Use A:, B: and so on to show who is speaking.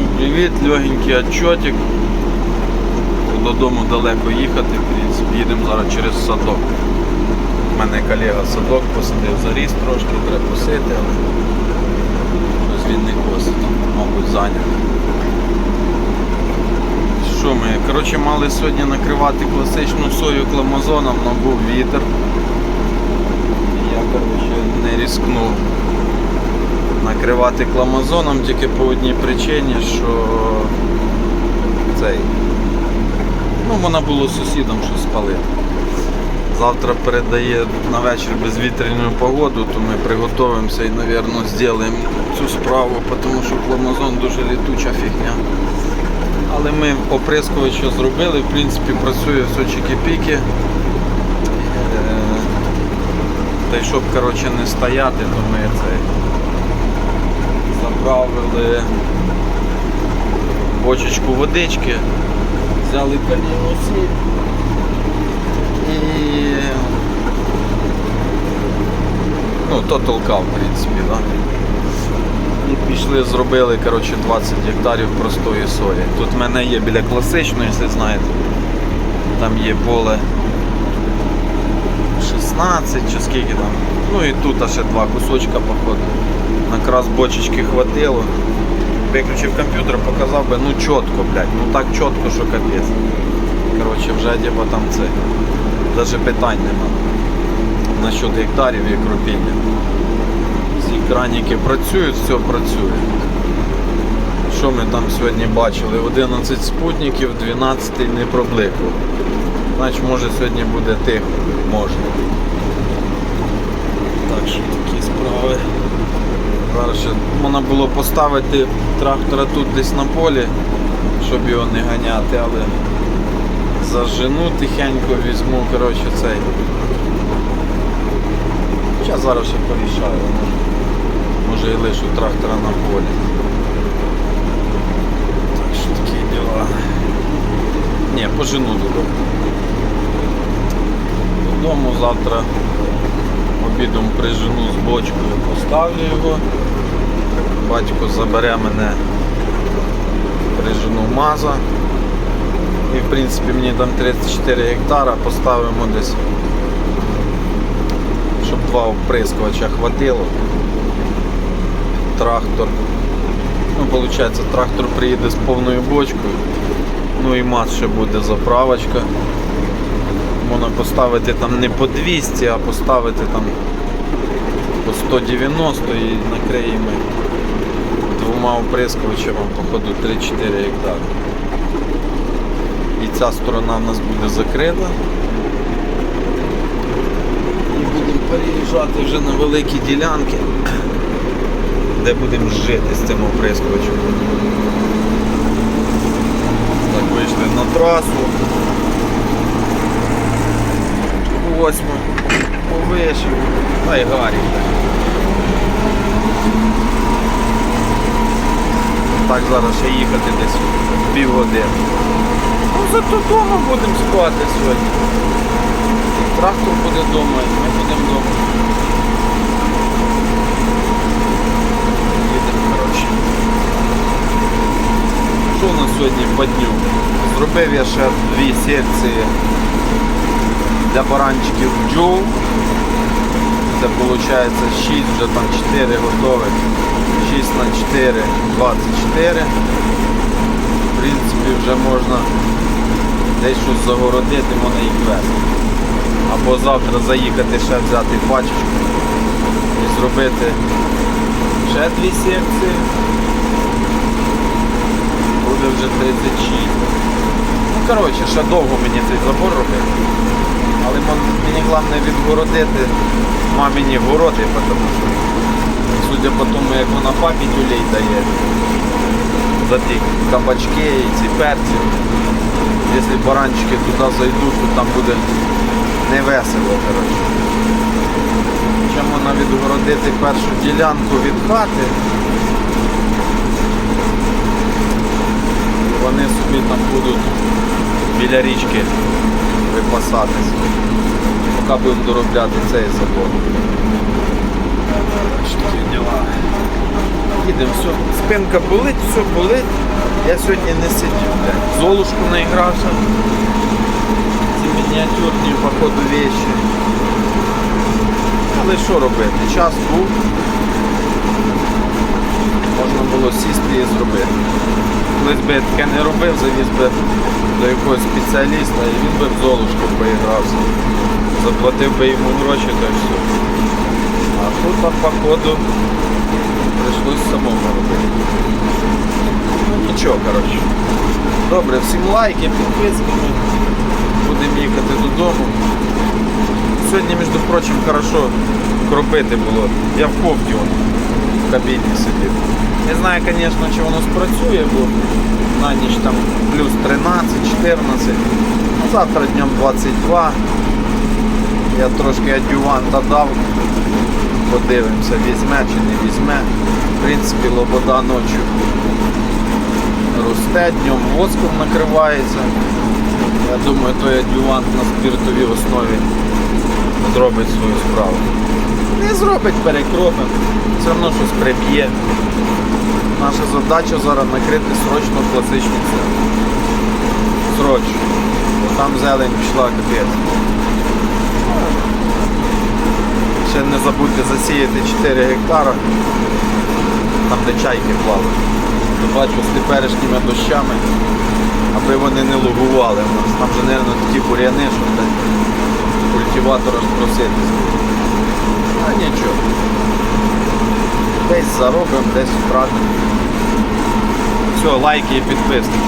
A: Всім привіт, легенький отчотик. Додому далеко їхати, в принципі, їдемо зараз через садок. У мене колега садок посадив заріс трошки, треба косити, але щось він не косить, мабуть, зайнятий. Що ми? Коротше, мали сьогодні накривати класичну сою кламазоном, але був вітер. Я коротше, не ризикнув накривати кламазоном тільки по одній причині, що цей. Ну, можна було сусідам щось спалити. Завтра передає на вечір безвітряну погоду, то ми приготуємося і, мабуть, зробимо цю справу, тому що кламазон дуже літуча фігня. Але ми оприскувача зробили, в принципі, працює все чики-піки. Е, Та й щоб коротше, не стояти, то ми цей заправили бочечку водички, взяли калійну сіль і ну, то толкав, в принципі, да? І пішли, зробили коротше, 20 гектарів простої сої. Тут в мене є біля класичної, якщо знаєте. Там є поле 16 чи скільки там. Ну і тут ще два кусочка походу. Накраз бочечки хватило. Виключив комп'ютер, показав би, ну чітко, блядь, ну так чітко, що капець. Коротше, вже типа там це. Навіть питань нема. Насчет гектарів і кропіння. Всі краніки працюють, все працює. Що ми там сьогодні бачили? 11 спутників, 12 не пробликував. Значить може сьогодні буде тихо, може. Так що такі справи. Зараз ще можна було поставити трактора тут десь на полі, щоб його не ганяти, але зажену тихенько візьму, коротше, цей. Зараз зараз ще порішаю. Може і лишу трактора на полі. Так що такі діла. Ні, пожену додому. Додому завтра обідом прижену з бочкою, поставлю його. Батько забере мене, прижену маза. І в принципі мені там 34 гектара поставимо десь, щоб два оприскувача хватило. Трактор. Ну, виходить, трактор приїде з повною бочкою. Ну і маз ще буде заправочка. Можна поставити там не по 200, а поставити там по 190 і накриємо двома оприскувачами, походу 3-4 гектари. І ця сторона в нас буде закрита. І будемо переїжджати вже на великі ділянки, де будемо жити з цим оприскувачем. Так, вийшли на трасу. Восьму. Повишив. Та й гарі. Так зараз ще їхати десь півгодини. Ну зато вдома будемо спати сьогодні. Трактор буде вдома, і ми будемо вдома. Що у нас сьогодні по дню? Зробив я ще дві секції для баранчиків джоу. Це виходить 6, вже там 4 готових. 6 на 4, 24. В принципі, вже можна десь щось загородити, можна їх вести. Або завтра заїхати ще взяти пачку і зробити ще дві секції. Буде вже 36. Ну коротше, ще довго мені цей забор робити. Але мені головне відгородити мамині городи, тому що судя по як вона папі тюлей дає за ті кабачки і ці перці. Якщо баранчики туди зайдуть, то там буде не весело. коротше. Чим вона відгородити першу ділянку від хати. Вони собі там будуть біля річки випасатись. Поки будемо доробляти цей забор. Такі діла. Їдемо, все. Спинка болить, все болить. Я сьогодні не сидів. Золушку наігрався. Ці мініатюрні, походу, вещі. Але що робити? Час був. Можна було сісти і зробити. Колись би я таке не робив, завіз би до якогось спеціаліста і він би в золушку поігрався. Заплатив би йому гроші й все. Тут, походу, прийшлось самому робити. Ну нічого, коротше. Добре, всім лайки, підписки. Будемо їхати додому. Сьогодні, між прочим, хорошо кропити було. Я в кофті в кабіні сидів. Не знаю, звісно, чи воно спрацює, бо на ніч там плюс 13, 14. Ну, завтра днем 22. Я трошки адюванта дав. Подивимося, візьме чи не візьме. В принципі, лобода ночі росте, днем воском накривається. Я думаю, той адювант на спіртовій основі зробить свою справу. Не зробить перекропом, все одно щось приб'є. Наша задача зараз накрити срочно класичну ціну. Срочно. Бо там зелень пішла капець. Ще не забудьте засіяти 4 гектара, там де чайки плавають. Бачу з теперішніми дощами, аби вони не лугували в нас. Там же, мабуть, такі бур'яни, що блядь, культиватор аж. А нічого. Десь заробимо, десь втратимо. Все, лайки і підписки.